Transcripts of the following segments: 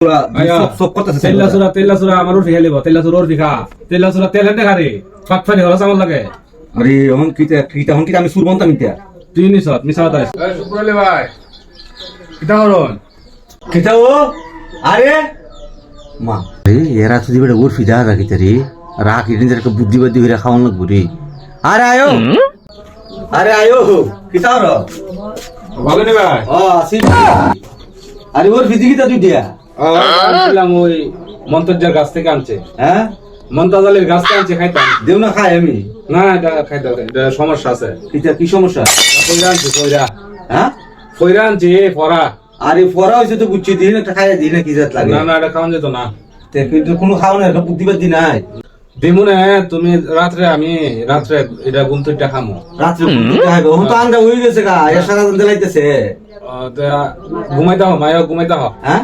পুরা আয়া, সব সব করতেছে তেল্লা চুরা তেল্লা চুরা আমার উঠি খেলিব তেল্লা চুরা উঠি খা। তেল্লা চুরা তেল হেঁটে খারে ফাট ফাটি আমার লাগে। আরে আমি সুর বনতাম ইতিয়া তুই নিছত মিছা কথা শুক্রলি ভাই। কিতা করুন কিটা ও? আরে মা রে এরা তো দিবে ওর ফিদা রাখিতে রে রাখি একটা বুদ্ধি বাদ্ধি করে খাওয়ান লাগবো রে আরে আয়ো! আরে আয়ো! কিটা হলো ভালো নি ভাই। ও আসি আরে ওর ফিজি কিটা তুই দিয়া। ওই মন্তজার গাছ থেকে আনছে। হ্যাঁ? মন্তাজালের গাছ থেকে আনছে খাইতাম। দেও না খাই আমি। না এটা এটা সমস্যা আছে। কিটা কি সমস্যা? ফইরা আনছে ফইরা। হ্যাঁ? আনছে এ ভৰা আরে ফরা হয়েছে তো বুঝছি দিন একটা খাইয়া দিই না কি জাত লাগে? না না এটা খাওয়ান যেত না। কিন্তু কোনো খাওয়ানোর একটা বুদ্ধি বাদ্ধি নাই। দিমুনে তুমি রাত্রে আমি রাত্রে এটা গুন্তরটা খামো। রাত্রে বুদ্ধি খাইবে। তো আন্দা হয়ে গেছে গা এর সারা দিন দিলাইতেছে। ঘুমাইতে হো মায়া ঘুমাইতে হো হ্যাঁ?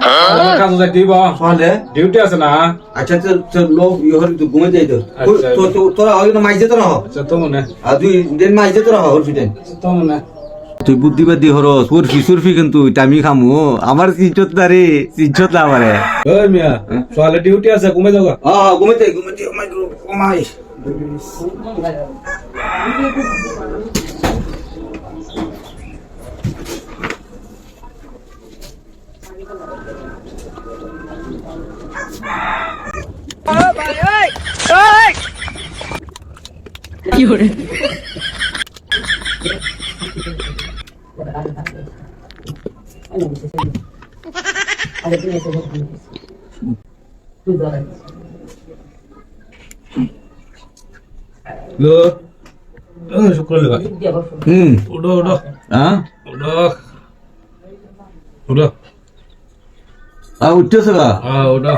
কাজ যাই দিব। সহলে ডিউটি আছে না? আচ্ছা তো তো লোক ইহর তো ঘুমে যাই তো। আচ্ছা। তো তো তোরা হয় না মাইজে তোরা হ আচ্ছা তো মনে আর দুই দিন মাইজে তোরা হ ওর ফিটেন তো মনে তুই বুদ্ধি বাদ্ধি হর সুরফি সুরফি কিন্তু আমি খামু আমার ইজ্জত না রে ইজ্জত না আমারে। ওই মিয়া সকালে ডিউটি আছে ঘুমাই যাও গা। হ ঘুমাইতে ঘুমাইতে ও মাই ও মাই লো ও শুক্রলি ভাই হুম উঠো উঠো হ্যাঁ উঠো উঠো আ উঠতেছ গা হ্যাঁ উঠো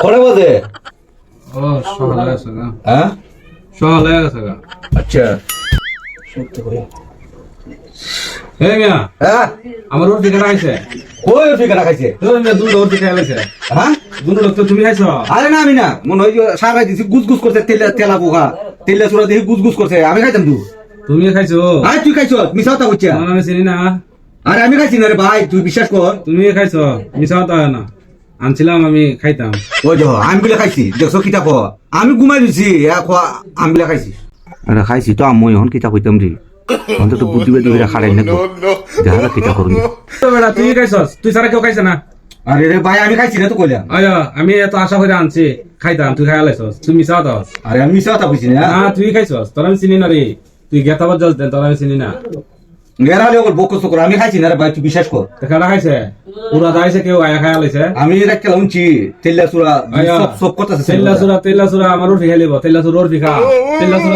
কড়ে বাজে ও সকালে গেছে গা হ্যাঁ সকালে গেছে গা আচ্ছা। মিয়া হ্যাঁ? আমার ওর দিকে রাখাইছে কই ঠিকানা খাইছে? ওই মিয়া দুটো ওর দিকে রাখাইছে হ্যাঁ? তো তুমি খাইছো? আরে না আমি না। মনে হয় গুজ গুজ করছে তেলে তেলা পোকা। তেলে চুরা দেখি গুজ গুজ করছে। আমি খাইতাম তুই তুমি খাইছো? আরে তুই খাইছ? হচ্ছে আমি চিনি না। আরে আমি খাইছি না রে ভাই তুই বিশ্বাস কর। তুমি খাইছো? মিছা কথা হয় না। আনছিলাম আমি খাইতাম। ওই দেখো আমি বলে খাইছি দেখছ কিতা কো আমি ঘুমাই দিছি আমি বলে খাইছি। আরে খাইছি তো আমি এখন কিতা কইতাম রে অন্তত বুদ্ধি বাদ্ধি করে খাড়াই না যাক কিতা করুন তো বেটা তুই খাইছস? তুই সারা কেউ খাইছে না? আরে রে ভাই আমি খাইছি না তো কইলাম আয়া আমি এত আশা করে আনছি। খাইতাম তুই খাই লাইছস তুই মিছা কথা হস। আরে আমি মিশা কথা কইছি না। না তুই খাইছস? তোর আমি চিনি না রে তুই গেতাবার যাস দেন তোর আমি চিনি না। গেরা ওর বকস করে আমি খাইছি না রে ভাই তুই বিশ্বাস কর তো খেলা খাইছে? পুরা দাইছে কেউ আয়া খাই লাইছে। আমি রাখতে উনছি তেল্লা চুরা আয়া, সব সব করতেছে তেল্লা চুরা তেল্লা চুরা আমার উঠি খেলিব তেল্লা চুরা উঠি খা।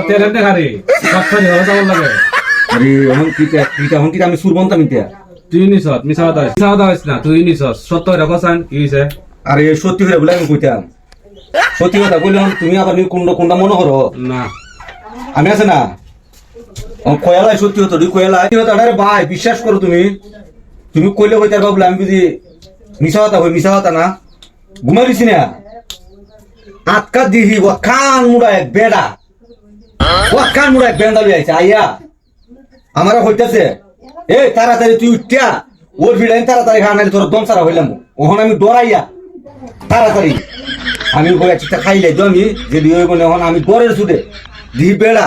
তেল হেঁটে খারে। ফাট হলো আমার লাগে। আরে এখন কিটা কিটা এখন কিটা আমি সুর বনতাম ইতিয়া তুই নিছত মিছা কথা। মিছা কথা হইছ না তুই নিছস। সত্য এটা কসান কি হইছে? আরে সত্যি করে বলে আমি কইতাম। সত্যি কথা কইলাম তুমি আবার নি কোনটা কোনটা মনে করো। না। আমি আছে না? কয়ালাই সত্যি হতো আরে ভাই বিশ্বাস করো তুমি। তুমি কইলে কইতে পারবা আমি যদি মিশা হতা হই মিশা হতা না? ঘুমাই দিছি না আটকা দিহি ও কান মুড়া এক বেড়া। ও কান মুড়া এক বেড়া লই আইছে আইয়া। আমারা হইতাছে। এই তাড়াতাড়ি তুই উঠিয়া ওর ভিড়াই তাড়াতাড়ি খানাই তোর দম সারা হইলাম। ওখানে আমি ডরাইয়া তাড়াতাড়ি। আমি বলে চিন্তা খাইলে আমি যে দিয়ে বলে এখন আমি ডরের সুদে দিহি বেড়া।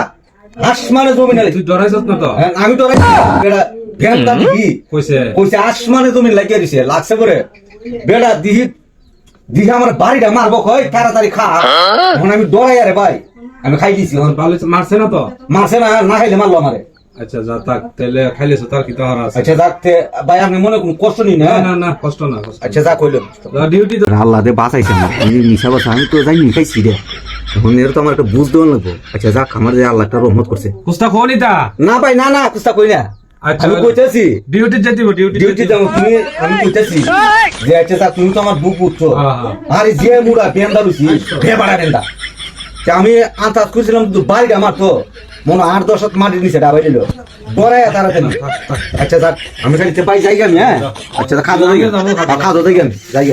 আসমানে জমি নালে তুই ডরাইছস না তো? আমি ডরাই বেড়া ঘেন্টা দিহি কইছে। কইছে আসমানে জমি লাগিয়ে দিছে লাগছে করে বেড়া দিহি দিহি আমার বাড়িটা মারবো কই তাড়াতাড়ি খা। এখন আমি ডরাই আরে ভাই আমি খাই দিছি। এখন ভালো মারছে না তো? মারছে না না খাইলে মারলো আমারে। আচ্ছা যা তাক তাহলে খাইলেছ তার কি তাহার আছে? আচ্ছা যাকতে ভাই আপনি মনে কোনো কষ্ট নি না না না না কষ্ট না। আচ্ছা যা কইলো ডিউটি তো আল্লাহ দে বাঁচাইছে আমার আমি মিশা বাসা আমি তো জানি খাইছি রে। এখন এর তো আমার একটা বুঝ দেওয়া লাগবো। আচ্ছা যাক আমার যে আল্লাহ একটা রহমত করছে। কুস্তা খোনি তা? না ভাই না না কুস্তা কই না। আমি কইতাছি। ডিউটি যেতে ডিউটি ডিউটি তুমি আমি কইতাছি যে আচ্ছা যাক তুমি তো আমার বুক উঠছো হ্যাঁ, হ্যাঁ। আরে যে মুড়া বেন্দা লুছি বে বাড়া বেন্দা তা আমি আন্তাজ করছিলাম তো বাড়ি আমার তো মনে আট দশ মাটির নিচে ডাবাই দিল। পরে তাড়াতাড়ি আচ্ছা যাক আমি খালি পাই যাই আমি হ্যাঁ? আচ্ছা খাদো দেখি যাব, খাদো। আমি যাই